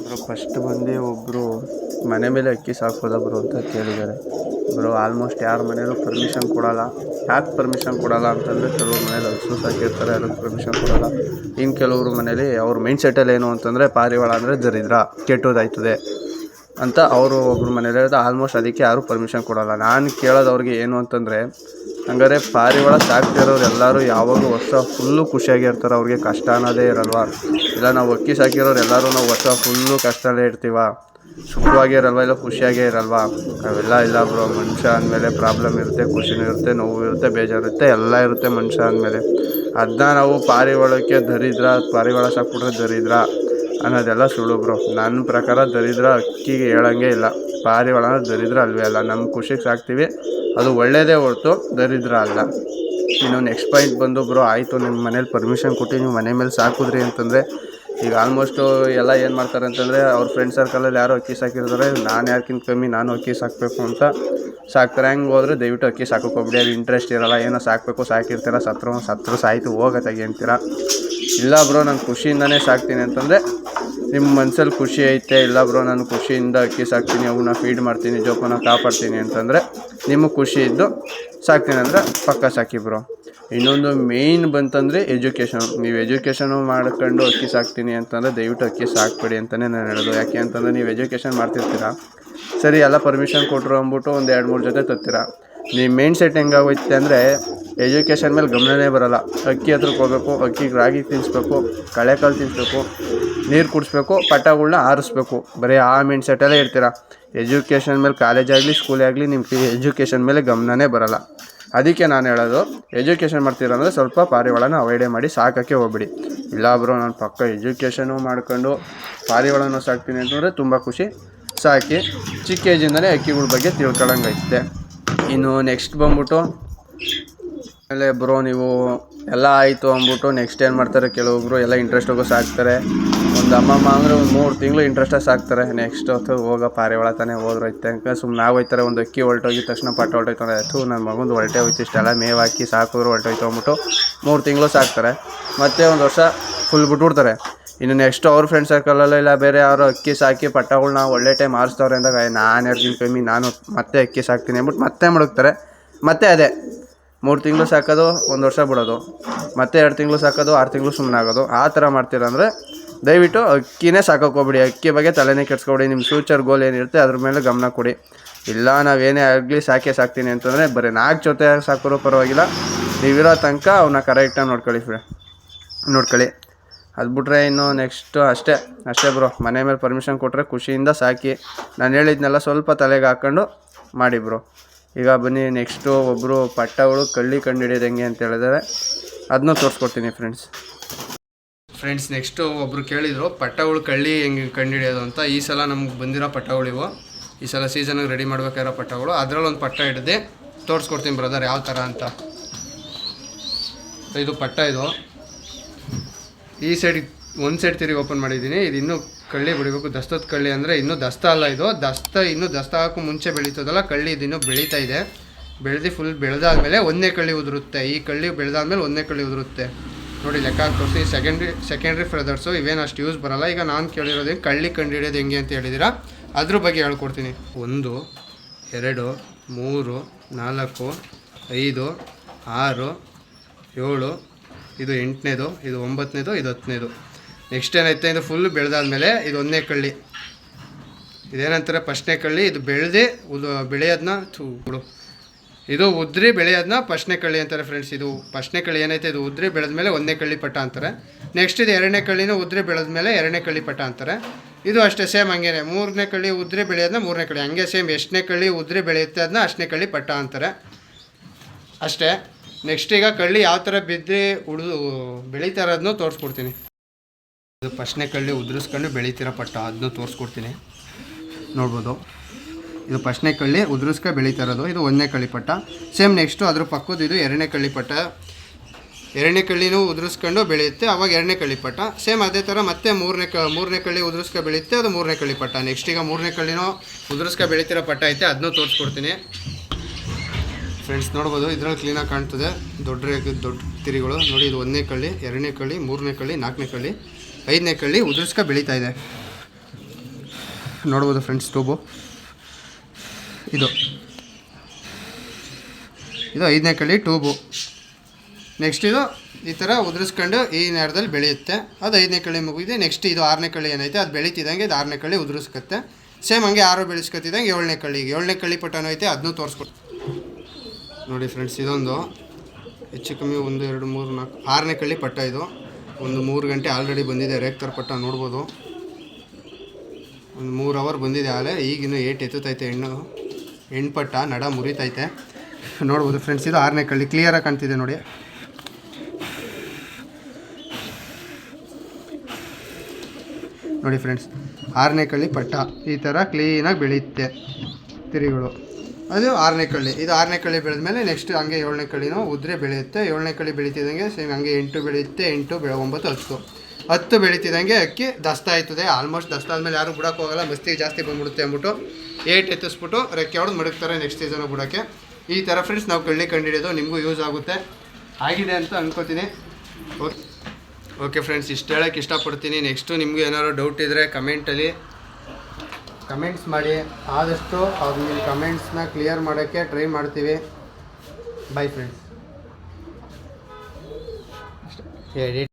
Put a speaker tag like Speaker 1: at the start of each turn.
Speaker 1: Bro first ಬಂದು ಒಬ್ಬರು ಮನೆ ಮೇಲೆ ಅಕ್ಕಿ ಸಾಕೋದ ಬ್ರೋ ಅಂತ ಕೇಳಿದ್ದಾರೆ. ಬ್ರೋ ಆಲ್ಮೋಸ್ಟ್ ಯಾರ ಮನೇಲೂ ಪರ್ಮಿಷನ್ ಕೊಡಲ್ಲ. ಯಾಕೆ ಪರ್ಮಿಷನ್ ಕೊಡಲ್ಲ ಅಂತಂದರೆ ಕೆಲವ್ರ ಮನೇಲಿ ಹಸು ಸಾಕಿರ್ತಾರೆ, ಅದಕ್ಕೆ ಪರ್ಮಿಷನ್ ಕೊಡಲ್ಲ. ಇನ್ನು ಕೆಲವರು ಮನೇಲಿ ಅವ್ರ ಮೈಂಡ್ ಸೆಟ್ಟಲ್ಲಿ ಏನು ಅಂತಂದರೆ ಪಾರಿವಾಳ ಅಂದರೆ ದರಿದ್ರ, ಕೆಟ್ಟೋದಾಯ್ತದೆ ಅಂತ ಅವರು ಒಬ್ರು ಮನೇಲಿ ಆಲ್ಮೋಸ್ಟ್ ಅದಕ್ಕೆ ಯಾರೂ ಪರ್ಮಿಷನ್ ಕೊಡಲ್ಲ. ನಾನು ಕೇಳೋದು ಅವ್ರಿಗೆ ಏನು ಅಂತಂದರೆ ಹಂಗಾರೆ ಪಾರಿವಾಳ ಸಾಕ್ತಿರೋರು ಎಲ್ಲರೂ ಯಾವಾಗಲೂ ವರ್ಷ ಫುಲ್ಲು ಖುಷಿಯಾಗಿರ್ತಾರೆ ಅವ್ರಿಗೆ ಕಷ್ಟ ಅನ್ನೋದೇ ಇರಲ್ವ? ಇಲ್ಲ, ನಾವು ಅಕ್ಕಿ ಸಾಕಿರೋರು ಎಲ್ಲರೂ ನಾವು ವರ್ಷ ಫುಲ್ಲು ಕಷ್ಟದಲ್ಲೇ ಇರ್ತೀವ? ಸುಖವಾಗಿ ಇರಲ್ವ? ಇಲ್ಲ, ಖುಷಿಯಾಗೇ ಇರಲ್ವ? ಅವೆಲ್ಲ ಇಲ್ಲ ಬ್ರೋ ಮನುಷ್ಯ ಅಂದಮೇಲೆ ಪ್ರಾಬ್ಲಮ್ ಇರುತ್ತೆ, ಖುಷಿನೂ ಇರುತ್ತೆ, ನೋವು ಇರುತ್ತೆ ಬೇಜಾರಿರುತ್ತೆ ಎಲ್ಲ ಇರುತ್ತೆ ಮನುಷ್ಯ ಅಂದಮೇಲೆ. ಅದನ್ನ ನಾವು ಪಾರಿವಾಳಕ್ಕೆ ದರಿದ್ರ ಪಾರಿವಾಳ ಸಾಕ್ಬಿಟ್ರೆ ದರಿದ್ರ ಅನ್ನೋದೆಲ್ಲ ಸುಳ್ಳು ಬ್ರೋ ನನ್ನ ಪ್ರಕಾರ ದರಿದ್ರ ಅಕ್ಕಿಗೆ ಹೇಳಂಗೆ ಇಲ್ಲ. ಪಾರಿವಾಳನ ದರಿದ್ರ ಅಲ್ವೇ ಅಲ್ಲ. ನಮ್ಮ ಖುಷಿಗೆ ಸಾಕ್ತೀವಿ. ಅದು ಒಳ್ಳೆಯದೇ ಹೊರತು ದರಿದ್ರ ಅಲ್ಲ. ಇನ್ನು ನೆಕ್ಸ್ಟ್ ಪಾಯಿಂಟ್ ಬಂದು ಬ್ರೋ ಆಯಿತು ನಿಮ್ಮ ಮನೇಲಿ ಪರ್ಮಿಷನ್ ಕೊಟ್ಟು ನೀವು ಮನೆ ಮೇಲೆ ಸಾಕಿದ್ರಿ ಅಂತಂದರೆ, ಈಗ ಆಲ್ಮೋಸ್ಟು ಎಲ್ಲ ಏನು ಮಾಡ್ತಾರೆ ಅಂತಂದರೆ, ಅವ್ರ ಫ್ರೆಂಡ್ ಸರ್ಕಲಲ್ಲಿ ಯಾರೋ ಅಕ್ಕಿ ಸಾಕಿರ್ತಾರೆ, ನಾನು ಯಾರ್ಕಿಂತ ಕಮ್ಮಿ ನಾನು ಅಕ್ಕಿ ಸಾಕಬೇಕು ಅಂತ ಸಾಕ್ತಾರೆ. ಹಂಗೆ ಹೋದ್ರೆ ದಯವಿಟ್ಟು ಅಕ್ಕಿ ಸಾಕೋಕೆ ಹೋಗ್ಬಿಡಿ ಅದು ಇಂಟ್ರೆಸ್ಟ್ ಇರಲ್ಲ, ಏನೋ ಸಾಕಬೇಕು, ಸಾಕಿರ್ತೀರ, ಸತ್ರ ಸತ್ರ ಸಾಯ್ತು ಹೋಗತ್ತಾಗಿ ಅಂತೀರ. ಇಲ್ಲ ಬ್ರೋ ನಾನು ಖುಷಿಯಿಂದನೇ ಸಾಕ್ತೀನಿ ಅಂತಂದರೆ ನಿಮ್ಮ ಮನ್ಸಲ್ಲಿ ಖುಷಿ ಐತೆ, ಇಲ್ಲ ಬ್ರೋ ನಾನು ಖುಷಿಯಿಂದ ಅಕ್ಕಿ ಸಾಕ್ತೀನಿ ಅವನ್ನ ಫೀಡ್ ಮಾಡ್ತೀನಿ, ಜೋಪಾನ ಕಾಪಾಡ್ತೀನಿ ಅಂತಂದರೆ ನಿಮಗೆ ಖುಷಿ ಇದ್ದು ಸಾಕ್ತೀನಿ ಅಂದರೆ ಪಕ್ಕ ಸಾಕಿ ಬ್ರೋ. ಇನ್ನೊಂದು ಮೇಯ್ನ್ ಬಂತಂದರೆ ಎಜುಕೇಷನ್ ನೀವು ಎಜುಕೇಷನು ಮಾಡ್ಕೊಂಡು ಅಕ್ಕಿ ಸಾಕ್ತೀನಿ ಅಂತಂದರೆ ದಯವಿಟ್ಟು ಅಕ್ಕಿ ಸಾಕ್ಬೇಡಿ ಅಂತಲೇ ನಾನು ಹೇಳೋದು. ಯಾಕೆ ಅಂತಂದರೆ ನೀವು ಎಜುಕೇಷನ್ ಮಾಡ್ತಿರ್ತೀರ? ಸರಿ, ಎಲ್ಲ ಪರ್ಮಿಷನ್ ಕೊಟ್ಟರು ಅಂದ್ಬಿಟ್ಟು ಒಂದು ಎರಡು ಮೂರು ಜೊತೆ ತರ್ತೀರ ನಿಮ್ಮ ಮೈಂಡ್ ಸೆಟ್ ಹೆಂಗಾಗೋಯ್ತೆ ಅಂದರೆ ಎಜುಕೇಷನ್ ಮೇಲೆ ಗಮನನೇ ಬರೋಲ್ಲ. ಅಕ್ಕಿ ಹತ್ರಕ್ಕೆ ಹೋಗಬೇಕು, ಅಕ್ಕಿಗೆ ರಾಗಿ ತಿನ್ನಿಸ್ಬೇಕು ಕಳೆಕಾಳು ತಿನ್ನಿಸ್ಬೇಕು ನೀರು ಕುಡಿಸ್ಬೇಕು ಪಟಗಳನ್ನ ಆರಿಸ್ಬೇಕು. ಬರೀ ಆ ಮೈಂಡ್ ಸೆಟ್ಟಲ್ಲೇ ಇರ್ತೀರ? ಎಜುಕೇಷನ್ ಮೇಲೆ ಕಾಲೇಜ್ ಆಗಲಿ ಸ್ಕೂಲೇ ಆಗಲಿ ನಿಮ್ಮ ಎಜುಕೇಷನ್ ಮೇಲೆ ಗಮನನೇ ಬರೋಲ್ಲ. ಅದಕ್ಕೆ ನಾನು ಹೇಳೋದು ಎಜುಕೇಷನ್ ಮಾಡ್ತೀರ ಅಂದರೆ ಸ್ವಲ್ಪ ಪಾರಿವಾಳನ ಅವಾಯ್ಡೇ ಮಾಡಿ ಸಾಕೋಕ್ಕೆ ಹೋಗ್ಬಿಡಿ. ಇಲ್ಲ ಬ್ರೋ, ನಾನು ಪಕ್ಕ ಎಜುಕೇಷನು ಮಾಡ್ಕೊಂಡು ಪಾರಿವಾಳನ ಸಾಕ್ತೀನಿ ಅಂತಂದರೆ ತುಂಬ ಖುಷಿ. ಸಾಕಿ, ಚಿಕ್ಕ ಏಜಿಂದನೇ ಅಕ್ಕಿಗಳ ಬಗ್ಗೆ ತಿಳ್ಕೊಳಂಗೈತೆ. ಇನ್ನು ನೆಕ್ಸ್ಟ್ ಬಂದ್ಬಿಟ್ಟು ಆಮೇಲೆ ಬ್ರೋ, ನೀವು ಎಲ್ಲ ಆಯಿತು ಅಂದ್ಬಿಟ್ಟು ನೆಕ್ಸ್ಟ್ ಏನು ಮಾಡ್ತಾರೆ ಕೆಲವೊಬ್ಬರು ಎಲ್ಲ ಇಂಟ್ರೆಸ್ಟ್ ಹೋಗೋ ಸಾಕ್ತಾರೆ. ಒಂದು ಅಮ್ಮಮ್ಮ ಅಂದರೆ ಒಂದು ಮೂರು ತಿಂಗಳು ಇಂಟ್ರೆಸ್ಟಾಗಿ ಸಾಕ್ತಾರೆ. ನೆಕ್ಸ್ಟ್ ಹೊತ್ತು ಹೋಗೋ ಪಾರಿವಾಳ ತಾನೇ ಹೋದ್ರೆ ಐತೆ ಅಂತ. ಸುಮ್ಮನೆ ನಾವು ಹೋಯ್ತಾರೆ, ಒಂದು ಅಕ್ಕಿ ಹೊರಟೋಗಿದ ತಕ್ಷಣ ಪಟ್ಟ ಹೊರಟೋಯ್ತು ಅಂದರೆ ಥೂ ನನ್ನ ಮಗಂದು ಹೊರಟೆ ಹೋಯ್ತು ಇಷ್ಟೆಲ್ಲ ಮೇವು ಹಾಕಿ ಸಾಕಿದ್ರು ಹೊರಟೋಯ್ತು ಅಂದ್ಬಿಟ್ಟು ಮೂರು ತಿಂಗಳು ಸಾಕ್ತಾರೆ. ಮತ್ತೆ ಒಂದು ವರ್ಷ ಫುಲ್ ಬಿಟ್ಬಿಡ್ತಾರೆ. ಇನ್ನು ನೆಕ್ಸ್ಟ್ ಅವ್ರ ಫ್ರೆಂಡ್ ಸರ್ಕಲಲ್ಲೋ ಇಲ್ಲ, ಬೇರೆ ಯಾರು ಅಕ್ಕಿ ಸಾಕಿ ಪಟ್ಟಗಳ್ನ ಒಳ್ಳೆ ಟೈಮ್ ಆರಿಸ್ತವ್ರೆ ಅಂದಾಗ ನಾನು ಎರಡು ಕಮ್ಮಿ, ನಾನು ಮತ್ತೆ ಅಕ್ಕಿ ಸಾಕ್ತೀನಿ ಅಂದ್ಬಿಟ್ಟು ಮತ್ತೆ ಮಡಗ್ತಾರೆ. ಮತ್ತೆ ಅದೇ ಮೂರು ತಿಂಗಳು ಸಾಕೋದು, ಒಂದು ವರ್ಷ ಬಿಡೋದು. ಮತ್ತೆ ಎರಡು ತಿಂಗಳು ಸಾಕೋದು, ಆರು ತಿಂಗಳು ಸುಮ್ಮನೆ ಆಗೋದು. ಆ ಥರ ಮಾಡ್ತೀರ ಅಂದರೆ ದಯವಿಟ್ಟು ಅಕ್ಕಿನೇ ಸಾಕೋಕೆ ಅಕ್ಕಿ ಬಗ್ಗೆ ತಲೆನೇ ಕೆಡ್ಸ್ಕೊಬಿಡಿ. ನಿಮ್ಮ ಫ್ಯೂಚರ್ ಗೋಲ್ ಏನಿರುತ್ತೆ ಅದ್ರ ಮೇಲೆ ಗಮನ ಕೊಡಿ. ಇಲ್ಲ, ನಾವೇನೇ ಆಗಲಿ ಸಾಕೇ ಸಾಕ್ತೀನಿ ಅಂತಂದರೆ ಬರೀ ನಾಲ್ಕು ಜೊತೆ ಸಾಕೋರು ಪರವಾಗಿಲ್ಲ. ನೀವಿರೋ ತನಕ ಅವನ್ನ ಕರೆಕ್ಟಾಗಿ ನೋಡ್ಕೊಳ್ಳಿ ಫ್ರೆ. ನೋಡ್ಕೊಳ್ಳಿ. ಅದು ಬಿಟ್ರೆ ಇನ್ನು ನೆಕ್ಸ್ಟು ಅಷ್ಟೇ. ಅಷ್ಟೇ ಬ್ರೋ. ಮನೆ ಮೇಲೆ ಪರ್ಮಿಷನ್ ಕೊಟ್ಟರೆ ಖುಷಿಯಿಂದ ಸಾಕಿ. ನಾನು ಹೇಳಿದ್ನೆಲ್ಲ ಸ್ವಲ್ಪ ತಲೆಗೆ ಹಾಕ್ಕೊಂಡು ಮಾಡಿ ಬ್ರೋ. ಈಗ ಬನ್ನಿ ನೆಕ್ಸ್ಟು ಒಬ್ಬರು ಪಟ್ಟಗಳು ಕಳ್ಳಿ ಕಂಡುಹಿಡಿಯೋದು ಹೆಂಗೆ ಅಂತ ಹೇಳಿದ್ದಾರೆ. ಅದನ್ನೂ ತೋರಿಸ್ಕೊಡ್ತೀನಿ ಫ್ರೆಂಡ್ಸ್ ಫ್ರೆಂಡ್ಸ್ ನೆಕ್ಸ್ಟು ಒಬ್ಬರು ಕೇಳಿದರು, ಪಟ್ಟಗಳು ಕಳ್ಳಿ ಹೆಂಗೆ ಕಂಡು ಹಿಡಿಯೋದು ಅಂತ. ಈ ಸಲ ನಮ್ಗೆ ಬಂದಿರೋ ಪಟ್ಟಗಳಿವು ಈ ಸಲ ಸೀಸನ್ಗೆ ರೆಡಿ ಮಾಡ್ಬೇಕಾಗಿರೋ ಪಟ್ಟಗಳು. ಅದರಲ್ಲಿ ಒಂದು ಪಟ್ಟ ಹಿಡ್ದು ತೋರಿಸ್ಕೊಡ್ತೀನಿ ಬ್ರದರ್ ಯಾವ ಥರ ಅಂತ. ಇದು ಪಟ್ಟ ಇದು. ಈ ಸೈಡ್ ಒಂದು ಸೈಡ್ ತಿರುಗಿ ಓಪನ್ ಮಾಡಿದ್ದೀನಿ. ಇದು ಇನ್ನೂ ಕಳ್ಳಿ ಬಿಡಬೇಕು. ದಸ್ತದ ಕಳ್ಳಿ ಅಂದರೆ ಇನ್ನೂ ದಸ್ತ ಅಲ್ಲ ಇದು. ದಸ್ತ ಇನ್ನೂ ದಸ್ತ ಹಾಕೋ ಮುಂಚೆ ಬೆಳೀತದಲ್ಲ, ಕಳ್ಳಿ ಇದು ಇನ್ನೂ ಬೆಳೀತಾ ಇದೆ. ಬೆಳೆದು ಫುಲ್ ಬೆಳೆದಾದ್ಮೇಲೆ ಒಂದೇ ಕಳ್ಳಿ ಉದುರುತ್ತೆ. ಈ ಕಳ್ಳಿ ಬೆಳೆದಾದ್ಮೇಲೆ ಒಂದೇ ಕಳ್ಳಿ ಉದುರುತ್ತೆ. ನೋಡಿ, ಲೆಕ್ಕ ತೋರಿಸಿ ಸೆಕೆಂಡ್ರಿ ಸೆಕೆಂಡ್ರಿ ಫ್ರೆದರ್ಸು ಇವೇನು ಅಷ್ಟು ಯೂಸ್ ಬರಲ್ಲ. ಈಗ ನಾನು ಕೇಳಿರೋದು ಕಳ್ಳಿ ಕಂಡು ಹಿಡಿಯೋದು ಹೆಂಗೆ ಅಂತ ಹೇಳಿದ್ದೀರಾ ಅದ್ರ ಬಗ್ಗೆ ಹೇಳ್ಕೊಡ್ತೀನಿ. ಒಂದು, ಎರಡು, ಮೂರು, ನಾಲ್ಕು, ಐದು, ಆರು, ಏಳು, ಇದು ಎಂಟನೇದು, ಇದು ಒಂಬತ್ತನೇದು, ಇದು ಹತ್ತನೇದು. ನೆಕ್ಸ್ಟ್ ಏನೈತೆ ಇದು ಫುಲ್ ಬೆಳೆದಾದ್ಮೇಲೆ ಇದು ಒಂದನೇ ಕಳ್ಳಿ. ಇದೇನಂತಾರೆ, ಫಸ್ಟ್ನೇ ಕಳ್ಳಿ, ಇದು ಬೆಳೆದೇ, ಉದು ಬೆಳೆಯೋದನ್ನ ಚೂಡು ಇದು ಉದ್ರಿ ಬೆಳೆಯೋದನ್ನ ಫಸ್ಟ್ನೇ ಕಳ್ಳಿ ಅಂತಾರೆ ಫ್ರೆಂಡ್ಸ್ ಇದು ಫಸ್ಟ್ನೇ ಕಳ್ಳಿ ಏನೈತೆ, ಇದು ಉದ್ರಿ ಬೆಳೆದ್ಮೇಲೆ ಒಂದನೇ ಕಳ್ಳಿ ಪಟ್ಟ ಅಂತಾರೆ. ನೆಕ್ಸ್ಟ್ ಇದು ಎರಡನೇ ಕಳ್ಳಿನೂ ಉದ್ರಿ ಬೆಳೆದ್ಮೇಲೆ ಎರಡನೇ ಕಳ್ಳಿ ಪಟ್ಟ ಅಂತಾರೆ. ಇದು ಅಷ್ಟೇ ಸೇಮ್ ಹಂಗೇನೆ, ಮೂರನೇ ಕಳ್ಳಿ ಉದ್ರಿ ಬೆಳೆಯೋದನ್ನ ಮೂರನೇ ಕಳ್ಳಿ, ಹಂಗೆ ಸೇಮ್ ಎಷ್ಟನೇ ಕಳ್ಳಿ ಉದ್ರಿ ಬೆಳೆಯುತ್ತೆ ಅದನ್ನ ಅಷ್ಟನೇ ಕಳ್ಳಿ ಪಟ್ಟ ಅಂತಾರೆ. ಅಷ್ಟೇ ನೆಕ್ಸ್ಟ್ ಈಗ ಕಳ್ಳಿ ಯಾವ ಥರ ಬಿದ್ದು ಉಳಿದು, ಬೆಳೀತಾ ಇರೋದನ್ನು ತೋರಿಸ್ಕೊಡ್ತೀನಿ. ಇದು ಫಸ್ಟ್ನೇ ಕಳ್ಳಿ ಉದುರಿಸ್ಕೊಂಡು ಬೆಳೀತಿರ ಪಟ್ಟ ಅದನ್ನು ತೋರಿಸ್ಕೊಡ್ತೀನಿ. ನೋಡ್ಬೋದು. ಇದು ಫಸ್ಟ್ನೇ ಕಳ್ಳಿ ಉದುರಿಸ್ಕೊ ಬೆಳೀತಾ ಇರೋದು ಇದು ಒಂದನೇ ಕಳ್ಳಿ ಪಟ್ಟ. ಸೇಮ್ ನೆಕ್ಸ್ಟು ಅದ್ರ ಪಕ್ಕದ ಇದು ಎರಡನೇ ಕಳ್ಳಿ ಪಟ್ಟ. ಎರಡನೇ ಕಳ್ಳಿನೂ ಉದುರಿಸ್ಕೊಂಡು ಬೆಳೆಯುತ್ತೆ, ಅವಾಗ ಎರಡನೇ ಕಳ್ಳಿ ಪಟ್ಟ. ಸೇಮ್ ಅದೇ ಥರ ಮತ್ತೆ ಮೂರನೇ ಕ, ಮೂರನೇ ಕಳ್ಳಿ ಉದುರಿಸ್ಕೊ ಬೆಳೆಯುತ್ತೆ, ಅದು ಮೂರನೇ ಕಳ್ಳಿ ಪಟ್ಟ. ನೆಕ್ಸ್ಟ್ ಈಗ ಮೂರನೇ ಕಳ್ಳಿನೂ ಉದುರಿಸ್ಕೊ ಬೆಳೀತಿರೋ ಪಟ್ಟ ಐತೆ ಅದನ್ನೂ ತೋರಿಸ್ಕೊಡ್ತೀನಿ. ಫ್ರೆಂಡ್ಸ್, ನೋಡ್ಬೋದು, ಇದ್ರಲ್ಲಿ ಕ್ಲೀನಾಗಿ ಕಾಣ್ತದೆ. ದೊಡ್ಡ ದೊಡ್ಡ ತಿರಿಗಳು. ನೋಡಿ, ಇದು ಒಂದನೇ ಕಳ್ಳಿ, ಎರಡನೇ ಕಳ್ಳಿ, ಮೂರನೇ ಕಳ್ಳಿ, ನಾಲ್ಕನೇ ಕಳ್ಳಿ. ಐದನೇ ಕಳ್ಳಿ ಉದುರಿಸ್ಕೊ ಬೆಳೀತಾ ಇದೆ. ನೋಡ್ಬೋದು ಫ್ರೆಂಡ್ಸ್ ಟ್ಯೂಬು ಇದು. ಇದು ಐದನೇ ಕಳ್ಳಿ ಟ್ಯೂಬು ನೆಕ್ಸ್ಟ್ ಇದು ಈ ಥರ ಉದುರಿಸ್ಕೊಂಡು ಈ ನೇರದಲ್ಲಿ ಬೆಳೆಯುತ್ತೆ. ಅದು ಐದನೇ ಕಳ್ಳಿ ಮುಗಿದೆ ನೆಕ್ಸ್ಟ್ ಇದು ಆರನೇ ಕಳ್ಳಿ ಏನೈತೆ, ಅದು ಬೆಳೀತಿದ್ದಂಗೆ ಇದು ಆರನೇ ಕಳ್ಳಿ ಉದುರಿಸ್ಕತ್ತೆ. ಸೇಮ್ ಹಂಗೆ ಆರು ಬೆಳೆಸ್ಕೊತಿದ್ದಂಗೆ ಏಳನೇ ಕಳ್ಳಿಗೆ. ಏಳನೇ ಕಳ್ಳಿ ಪಟ್ಟನೂ ಐತೆ, ಅದನ್ನೂ ತೋರಿಸ್ಕೊಟ್ಟು ನೋಡಿ ಫ್ರೆಂಡ್ಸ್ ಇದೊಂದು. ಹೆಚ್ಚು ಕಮ್ಮಿ ಒಂದು, ಎರಡು, ಮೂರು, ನಾಲ್ಕು, ಆರನೇ ಕಳ್ಳಿ ಪಟ್ಟ ಇದು. ಒಂದು ಮೂರು ಗಂಟೆ ಆಲ್ರೆಡಿ ಬಂದಿದೆ ರೇಕ್ ಪಟ್ಟ ನೋಡ್ಬೋದು. ಒಂದು ಮೂರು ಅವರ್ ಬಂದಿದೆ ಆಲೆ, ಈಗಿನ್ನು ಏಟ್ ಎತ್ತುತ್ತೈತೆ ಹೆಣ್ಣು ಹೆಣ್ಣು ಪಟ್ಟ ನಡ ಮುರಿತೈತೆ. ನೋಡ್ಬೋದು ಫ್ರೆಂಡ್ಸ್ ಇದು ಆರನೇ ಕಳ್ಳಿ ಕ್ಲಿಯರಾಗಿ ಕಾಣ್ತಿದೆ ನೋಡಿ. ನೋಡಿ ಫ್ರೆಂಡ್ಸ್ ಆರನೇ ಕಳ್ಳಿ ಪಟ್ಟ, ಈ ಥರ ಕ್ಲೀನಾಗಿ ಬೆಳೆಯುತ್ತೆ ತಿರಿಗಳು. ಅದು ಆರನೇ ಕಳ್ಳಿ. ಇದು ಆರನೇ ಕಳ್ಳಿ ಬೆಳೆದ್ಮೇಲೆ ನೆಕ್ಸ್ಟ್ ಹಂಗೆ ಏಳನೇ ಕಳ್ಳಿನೂ ಉದ್ರೆ ಬೆಳೆಯುತ್ತೆ. ಏಳನೇ ಕಳ್ಳಿ ಬೆಳೀತಿದ್ದಂಗೆ ಸೇಮ್ ಹಂಗೆ ಎಂಟು ಬೆಳೆಯುತ್ತೆ. ಎಂಟು ಬೆಳೆ ಒಂಬತ್ತು ಹತ್ತು. ಹತ್ತು ಬೆಳೀತಿದ್ದಂಗೆ ಅಕ್ಕಿ ದಸ್ತ ಆಯ್ತದೆ. ಆಲ್ಮೋಸ್ಟ್ ದಸ್ತ ಆದಮೇಲೆ ಯಾರು ಬಿಡೋಕೆ ಹೋಗಲ್ಲ ಮಸ್ತಿಗೆ ಜಾಸ್ತಿ ಬಂದ್ಬಿಡುತ್ತೆ ಅಂದ್ಬಿಟ್ಟು ಏಟ್ ಎತ್ತಿಸ್ಬಿಟ್ಟು ರೆಕ್ಕೆ ಹೊಡೆದು ಮಡಗ್ತಾರೆ ನೆಕ್ಸ್ಟ್ ಸೀಸನು ಬಿಡೋಕ್ಕೆ. ಈ ಥರ ಫ್ರೆಂಡ್ಸ್ ನಾವು ಕಳ್ಳಿ ಕಂಡಿಡಿಯೋದು ನಿಮಗೂ ಯೂಸ್ ಆಗುತ್ತೆ. ಆಗಿದೆ ಅಂತ ಅನ್ಕೋತೀನಿ. ಓಕೆ ಓಕೆ ಫ್ರೆಂಡ್ಸ್ ಇಷ್ಟು ಹೇಳೋಕ್ಕೆ ಇಷ್ಟಪಡ್ತೀನಿ. ನೆಕ್ಸ್ಟು ನಿಮಗೆ ಏನಾದ್ರು ಡೌಟ್ ಇದ್ದರೆ ಕಮೆಂಟಲ್ಲಿ ಕಮೆಂಟ್ಸ್ ಮಾಡಿ. ಆದಷ್ಟು ಅವ್ರ ನಿಮ್ಮ ಕಮೆಂಟ್ಸ್ನ ಕ್ಲಿಯರ್ ಮಾಡೋಕ್ಕೆ ಟ್ರೈ ಮಾಡ್ತೀವಿ. Bye friends edit